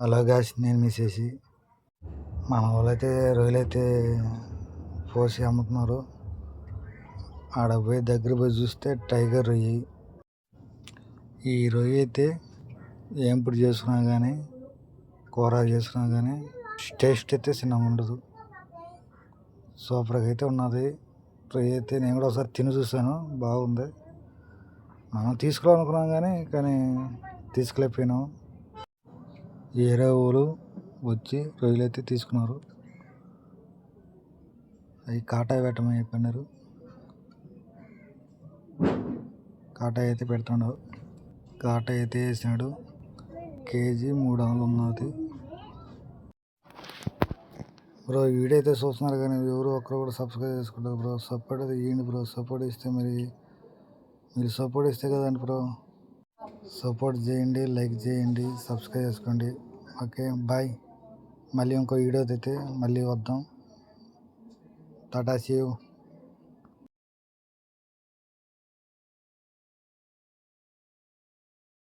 Hello guys నేను మిసేసి మన వాళ్ళైతే రొయ్యలైతే పోసి అమ్ముతున్నారు. ఆడ పోయి దగ్గర పోయి చూస్తే టైగర్ రొయ్యి. ఈ రొయ్య అయితే ఏంపుడు చేసుకున్నా కానీ కూర చేసుకున్నా కానీ టేస్ట్ అయితే చిన్నగా ఉండదు. సూపర్గా అయితే ఉన్నది. రొయ్య అయితే నేను కూడా ఒకసారి తిని చూసాను బాగుంది. మనం తీసుకోవాలనుకున్నాం కానీ కానీ తీసుకెళ్ళిపోయినాం వేరే వచ్చి రొయ్యలు అయితే తీసుకున్నారు. అవి కాటా పెట్టమని చెప్పినారు. కాటా అయితే పెడుతున్నాడు కాటా అయితే వేసినాడు. కేజీ మూడు వందలు ఉన్నది. బ్రో వీడైతే చూస్తున్నారు కానీ ఎవరు ఒక్కరు కూడా సబ్స్క్రైబ్ చేసుకుంటారు బ్రో. సపోర్ట్ అయితే ఇవ్వండి బ్రో. సపోర్ట్ ఇస్తే మరి మీరు సపోర్ట్ ఇస్తే కదండి బ్రో. సపోర్ట్ చేయండి లైక్ చేయండి సబ్స్క్రైబ్ చేసుకోండి. ఓకే బాయ్ మళ్ళీ ఇంకో వీడియో అయితే మళ్ళీ వద్దాం టాటా సీవ్